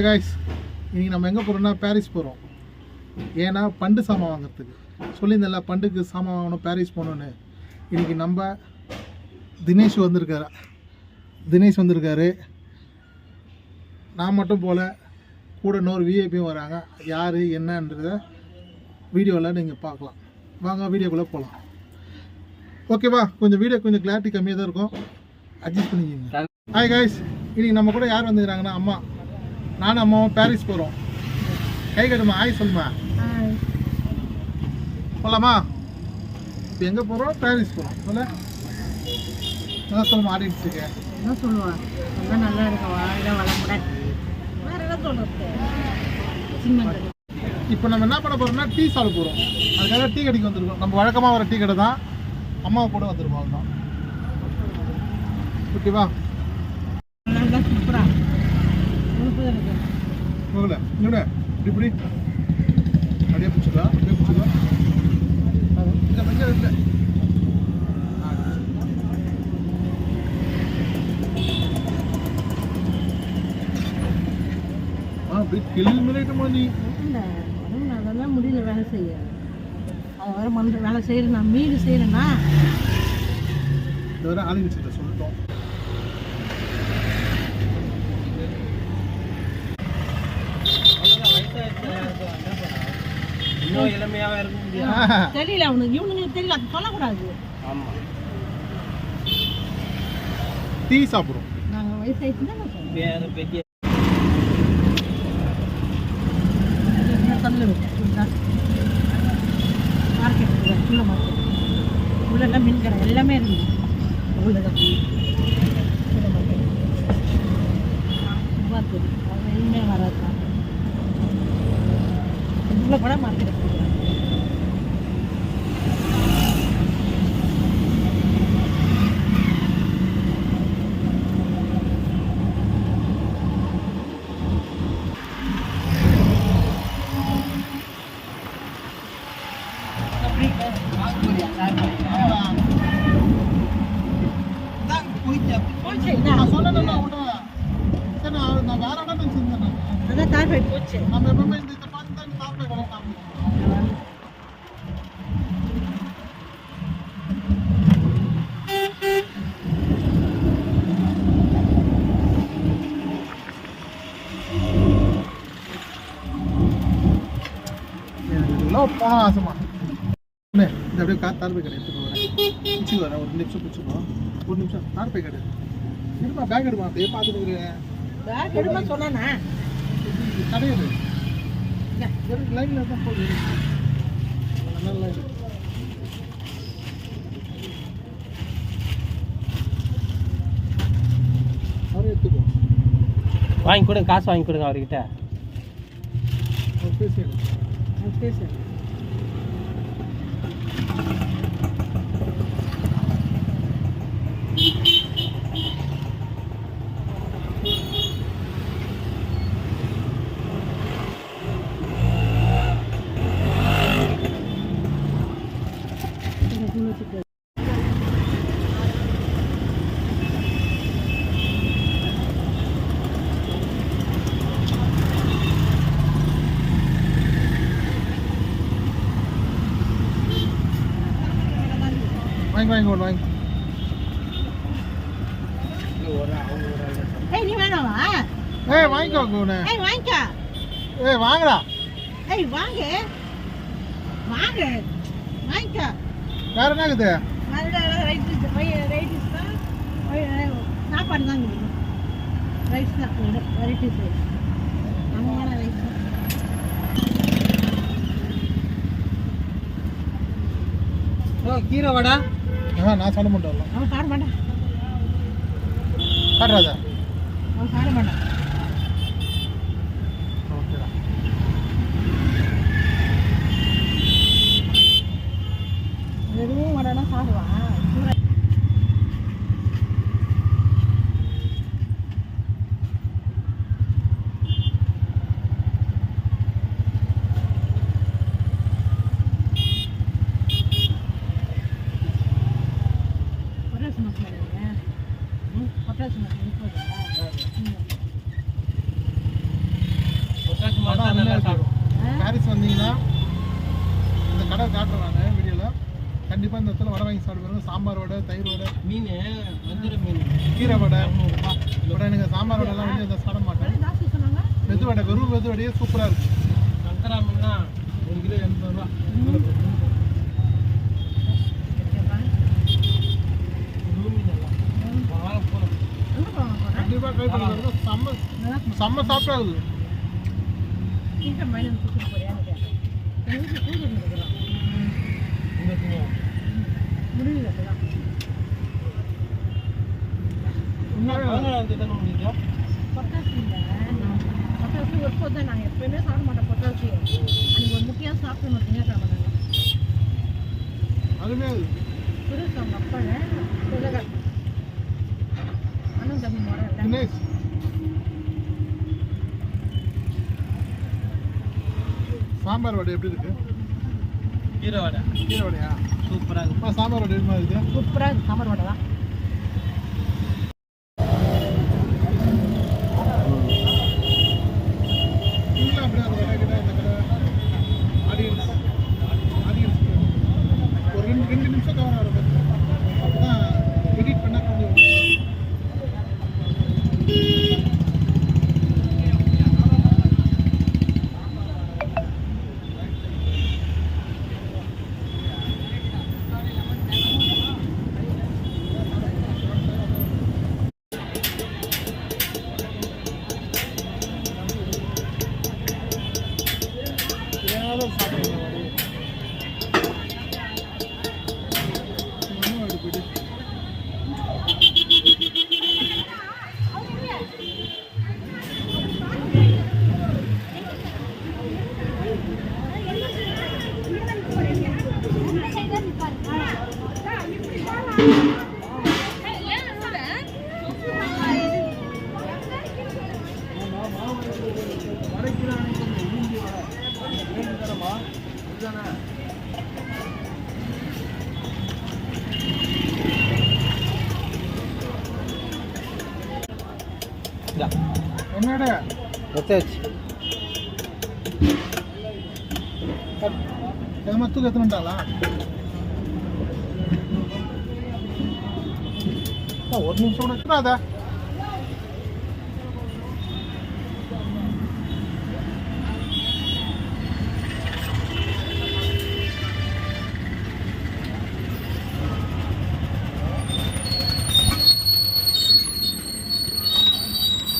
Hi guys இன்னைக்கு நம்ம எங்கே போகிறோம்னா பாரிஸ் போகிறோம் ஏன்னா பண்டு சாமான் வாங்குறதுக்கு. சொல்லியிருந்தேன்ல பண்டுக்கு சாமான் வாங்கணும் பாரிஸ் போகணுன்னு இன்னைக்கு நம்ம தினேஷ் வந்திருக்காரு. தினேஷ் வந்திருக்காரு. நான் மட்டும் போல கூட இன்னொரு விஐபியும் வராங்க. யார் என்னன்றத வீடியோவில் நீங்கள் பார்க்கலாம். வாங்க வீடியோக்குள்ளே போகலாம் ஓகேவா கொஞ்சம் வீடியோ கொஞ்சம் கிளாரிட்டி கம்மியாக தான் இருக்கும். அட்ஜஸ்ட் பண்ணிக்கோங்க. ஹாய் காய்ஸ் இன்னைக்கு நம்ம கூட யார் வந்துக்கிறாங்கன்னா அம்மா. நானும் அம்மாவும் பாரிஸ் போகிறோம் கை கட்டுமா? ஹாய் சொல்லுமா? போகலாமா இப்போ எங்கே போகிறோம் பாரிஸ் போகிறோம் சொல்ல. என்ன சொல்லுமா ஆடியன்ஸுக்கு என்ன சொல்லுவா? எல்லாம் நல்லா இருக்கும் வாழ்க வளமுடன் வேற என்ன சிம்மங்கள் இப்போ நம்ம என்ன பண்ண போகிறோம்னா டீ சாப்பிட போகிறோம் அதுக்காக டீ கடைக்கு வந்திருக்கோம். நம்ம வழக்கமாக வர டீ கடை தான். அம்மா கூட வந்திருக்கோம் அதுதான் ஓகேவா நல்லா போகல. இங்கே இப்படி இப்படி. அப்படியே பிடிச்சிக்கா அப்படியே பிடிச்சிக்கா இல்லை கொஞ்சம் இல்லை. ஆ அப்படியே கிளி மிளைட்டுமா நீ? அதெல்லாம் முடியல வேலை செய்ய. அது வர மனுஷன் வேலை செய்யறேன் நான் மீன் செய்யறேன்னா? இந்த வர ஆளுங்க இளமையாவே இருக்க முடியாது. ஆஹா. தெரியல அவனுக்கு. இவனுங்களுக்கு தெரியல. அது சொல்லக்கூடாது. ஆமா. டீ சாப்பிட்றோம் நாங்கள் வயசாயிடுச்சு தான் வேற பெரிய தள்ள மார்க்கெட் உள்ள மார்க்கெட் உள்ளெல்லாம் மீன் கடை எல்லாமே இருக்குது உள்ளதான் உள்ள மார்க்கெட் மார்க்கெட் அது எதுவுமே வராது உள்ள கூட மார்க்கெட் போச்சு என்ன நான் சொன்னேன்ல உன்னை. சரி நான் நான் வேற இடம் நினச்சிருந்தேன் நான். அதான் தார்பாய் போச்சு நம்ம எப்பவுமே இந்த இதை பார்த்து தான் சாப்பிட கடை சாப்பிடுவோம் இதெல்லாம் போன ஆசைமா இந்த அப்படியே கார் தார்பை கடை எடுத்துட்டு வரேன் பிடிச்சி வரேன் ஒரு நிமிஷம் பிடிச்சிக்கோ ஒரு நிமிஷம் தார்பை கடை எடுமா பேக் எடுமா அப்படியே பார்த்துட்டு பேக் எடுமா சொன்னானா? கிடையாது லைன்ல தான் போகுது நல்ல வாங்கி கொடுங்க காசு வாங்கி கொடுங்க அவர்கிட்ட. அவர் பேசி anh anh hồn anh Ê, đi mana lah? Eh, mangga guna. Eh, mangga. Eh, mangga. Eh, mangga. Mangga. Mangga. வேற என்ன இருக்குது? சாப்பாடு தான் ரைஸ் தான் வெரைட்டிஸ் ரைஸ் நம்ம வேணா ரைஸ் தான் கீரை வடா? ஆ நான் சொல்ல மாட்டேன். அவன் சாப்பிட மாட்டான். காட்டுறாதா அவன் சாப்பிட மாட்டான் ஓகேடா வெறும் வடைனா சாப்பிடுவான் சூடா பொட்டாசி மசாலா பொட்டாசி மசாலா சாப்பிட்டா நல்லா இருக்கும் ஆ? பாரிஸ் வந்தீங்கன்னா இந்த கடை காட்டுறேன் நான் வீடியோவில் கண்டிப்பாக இந்த இடத்துல வடை வாங்கி சாப்பிடுவாங்க சாம்பார் வடை தயிர் வடை. மீன் மீன். கீரை வடை. வடை எனக்கு சாம்பார் வடைலாம் வந்து இதை சாப்பிட மாட்டேன். மெது வடை வெறும் மெது வடையே சூப்பராக இருக்கும் சங்கரா மீன்னா ஒரு கிலோ எண்பது ரூபா. கண்டிப்பாக ட்ரை பண்ணி பாருங்க. செம்ம. செம்ம சாப்பிட்டா இருக்குது சீக்கிரம் பொட்டாசி ஒரு போது தான் நாங்கள் எப்பயுமே சாப்பிட மாட்டோம் பொட்டாசி அன்னைக்கு ஒரு முக்கியம் சாப்பிட்டு திங்கக்கிழமை நாங்கள் அதுவுமே அது சுரேஷ் அவங்க அப்பாவை திலகர் அண்ணன் தம்பி முறை சாம்பார் வடை எப்படி இருக்கு? கீரை வடை. கீரை வடையா? சூப்பராக இருக்கும் சாம்பார் வடை சூப்பராக சாம்பார் வடை தான். என்னோட ஒரு நிமிஷம் கூட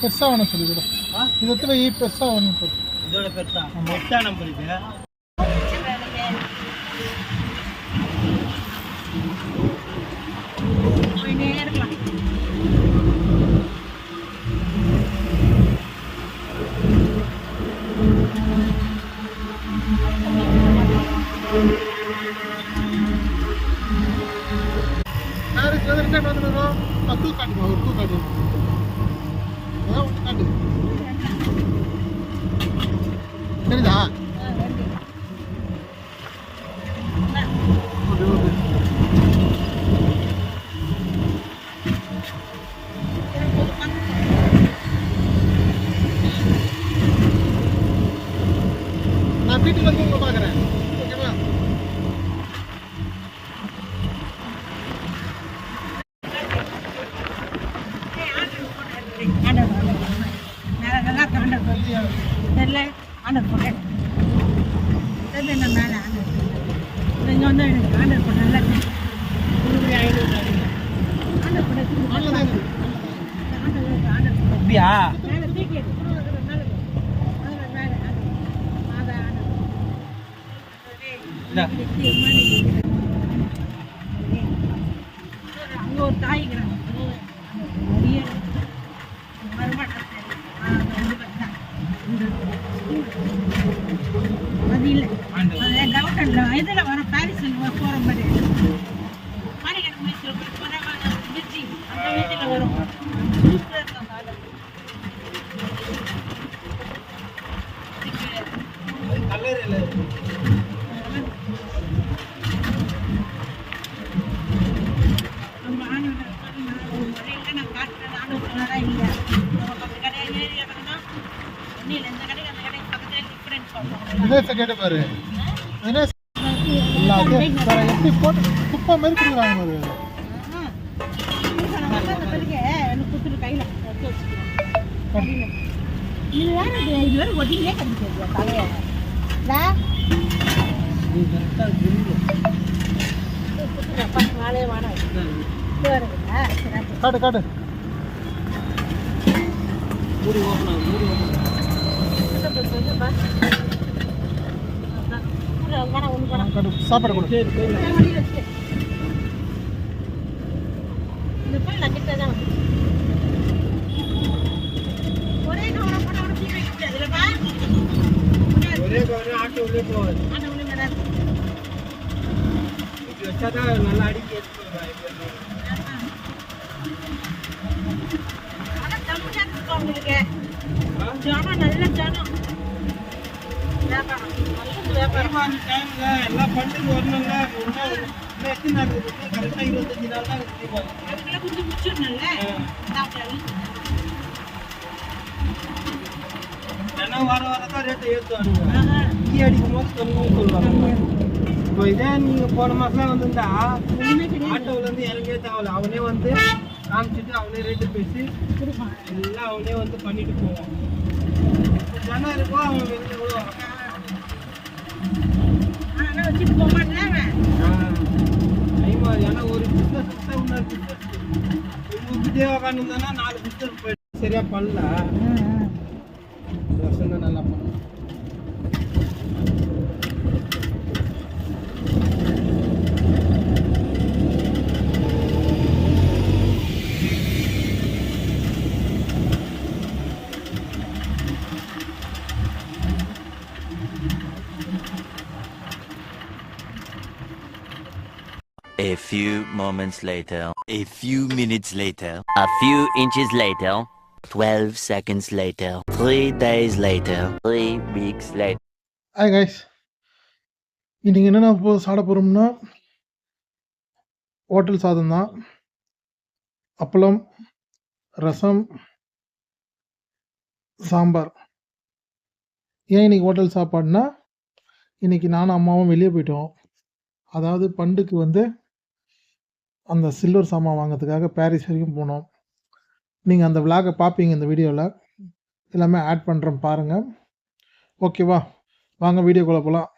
பெருசாக வேணும் சொல்லி கூட இது எத்தனை பெருசாக வேணும் சொல்லு இதோட பெருசா எட்டாம் நம்பர் இது டூ காட்டுமா ஒரு டூ காட்டு அதான் ஒன்று காட்டு தெரியுதா ஓகே ஓகே நான் வீட்டுக்கு வந்து உங்களை பார்க்குறேன் ஓகேவா ஆண்டர் மேலே நல்லா இருக்கு ஆண்டர் தெரியல ஆண்டர் போட்டேன் நான் மேலே ஆண்டர் இங்கே வந்து எனக்கு ஆண்டர் போட்டேன் நல்லா ஆண்டர் போட்டேன் போட்டேன் அப்படியா மேலே இந்தா. அங்க ஒரு தாய்க்கிறாங்க வருமானம் அது இல்லை அதில் டவுட் இதில் வர பாரிஸில் போகிற மாதிரி மாரிகட் மைசூர் போகிற மிர்ச்சி அந்த வீட்டில் வரும் சூப்பராக இருக்கும் சாதம் கல்லறையில் நம்ம ஆண்டவனை ஒரு முறையில் நான் காட்டுறேன் ஆண்டவர் சொன்னாரா இல்லையா நம்ம பத்து கடையில் ஏறி இறங்கினா ஒன்றும் இல்லை இந்த கடைக்கு அந்த கடைக்கு பக்கத்தில் டிஃபரன்ஸ் வினேஷை கேட்டு பாரு. வினேஷ் இல்லை அது எப்படி போட்டு குப்பை மாதிரி கொடுக்குறாங்க பாரு. இது வேற இது வேற ஒட்டிக்கிட்டே தலையை காட்டு காட்டு. மூடி ஓப்பன் மூடி ஓப்பன் காட்டு சாப்பாடு கொடு. இப்படி வச்சா தான் நல்லா அடிக்கி டைம்ல எல்லாம் பண்டுக்கு வரணும்ல எத்தனை நாள் இருக்குது கரெக்டாக இருபத்தஞ்சு நாள் தான் ஏன்னா வர வர தான் ரேட்டை ஏற்றுவாங்க டீ அடிக்கும் போது சொல்லணும்னு சொல்லுவாங்க இப்போ இதே நீங்கள் போன மாதம் வந்திருந்தா வந்து எனக்கு தேவையில்ல அவனே வந்து காமிச்சிட்டு அவனே ரேட்டு பேசி எல்லாம் அவனே வந்து பண்ணிட்டு போவான் ஜனம் இருக்கும் அவன் வெளியே விடுவான் டைமா ஏன்னா ஒரு பிஸ்னஸ் இன்னொரு பிஸ்னஸ் உங்ககிட்டே உட்காந்துருந்தானா நாலு பிஸ்னஸ் போயிட்டு சரியா பண்ணல. வருஷம் தான் நல்லா பண்ணலாம். A few moments later. A few minutes later. A few inches later. 12 seconds later. 3 days later. 3 weeks later. Hi guys இன்னைக்கு என்னென்ன போ சாப்பிட போகிறோம்னா ஹோட்டல் சாதம் தான் அப்பளம் ரசம் சாம்பார் ஏன் இன்னைக்கு ஹோட்டல் சாப்பாடுனா இன்னைக்கு நானும் அம்மாவும் வெளியே போயிட்டோம் அதாவது பண்டுக்கு வந்து அந்த சில்வர் சாமான் வாங்கிறதுக்காக பாரிஸ் வரைக்கும் போனோம். நீங்கள் அந்த விலாகை பார்ப்பீங்க இந்த வீடியோவில் எல்லாமே ஆட் பண்ணுறேன் பாருங்கள் ஓகேவா வாங்க வீடியோக்குள்ளே போகலாம்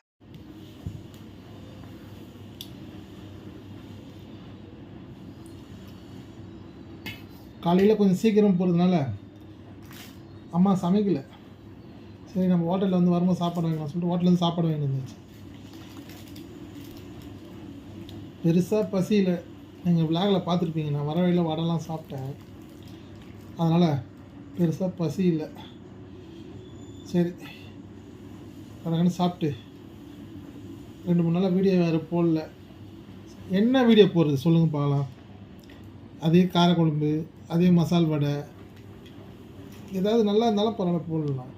காலையில் கொஞ்சம் சீக்கிரம் போகிறதுனால அம்மா சமைக்கலை. சரி நம்ம ஹோட்டலில் வந்து வரும்போது சாப்பாடு வாங்கலாம் சொல்லிட்டு ஹோட்டலேருந்து சாப்பாடு வாங்கி பெருசாக பசியில் நீங்கள் விளாகில் பார்த்துருப்பீங்க. நான் வர வழியில் வடைலாம் சாப்பிட்டேன். அதனால் பெருசாக பசி இல்லை. சரி. கடகன்னு சாப்பிட்டு ரெண்டு மூணு நாளாக வீடியோ வேறு போடல. என்ன வீடியோ போடுறது சொல்லுங்கள் பார்க்கலாம். அதே காரக்குழம்பு அதே மசால் வடை. ஏதாவது நல்லா இருந்தாலும் பரவாயில்ல போடலாம்.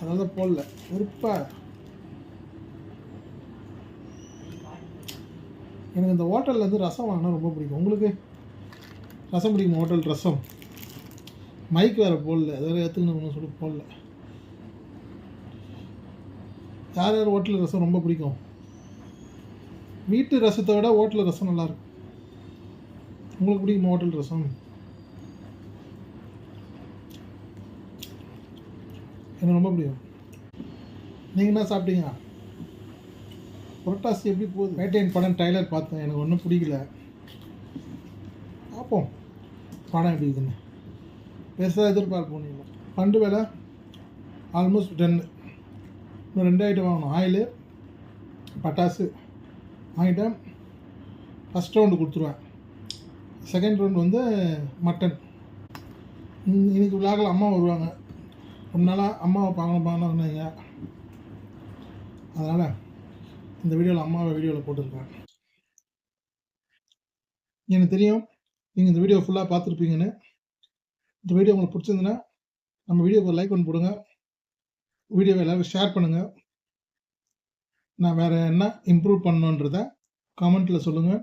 அதனால தான் போடல. வெறுப்பா. எனக்கு இந்த ஹோட்டலில் வந்து ரசம் வாங்கினா ரொம்ப பிடிக்கும். உங்களுக்கு ரசம் பிடிக்கும் ஹோட்டல் ரசம்? மைக் வேறு போடல. அது வேறு ஏற்றுக்கணும்னு சொல்லி போடல. யார் யார் ஹோட்டல் ரசம் ரொம்ப பிடிக்கும்? வீட்டு ரசத்தை விட ஹோட்டல் ரசம் நல்லாயிருக்கும் உங்களுக்கு பிடிக்குமா ஹோட்டல் ரசம்? எனக்கு ரொம்ப பிடிக்கும். நீங்கள் என்ன சாப்பிட்டீங்க? புரட்டாசி எப்படி போகுது? வேட்டையன் படம் டைலர் பார்த்தேன். எனக்கு ஒன்றும் பிடிக்கல. பார்ப்போம். படம் எப்படி இருக்குன்னு. பெருசாக எதிர்பார்ப்போம் நீங்கள் பண்டு வேலை ஆல்மோஸ்ட் டென்னு இன்னும் ரெண்டு ஐட்டம் வாங்கணும். ஆயிலு பட்டாசு வாங்கிட்டேன். ஃபஸ்ட் ரவுண்டு கொடுத்துருவேன். செகண்ட் ரவுண்டு வந்து மட்டன் இன்~ இன்னைக்கு விழாக்கில் அம்மா வருவாங்க. ரொம்ப நாளாக அம்மாவை பார்க்கணும் பார்க்கணும் சொன்னீங்க. அதனால் இந்த வீடியோவில் அம்மாவை வீடியோவில் போட்டிருக்கேன். எனக்கு தெரியும் நீங்கள் இந்த வீடியோ ஃபுல்லாக பார்த்துருப்பீங்கன்னு. இந்த வீடியோ உங்களுக்கு பிடிச்சிருந்துன்னா நம்ம வீடியோக்கு லைக் பண்ணி போடுங்க. வீடியோவை எல்லோரும் ஷேர் பண்ணுங்கள் நான் வேறு என்ன இம்ப்ரூவ் பண்ணணுன்றத கமெண்ட்டில் சொல்லுங்கள்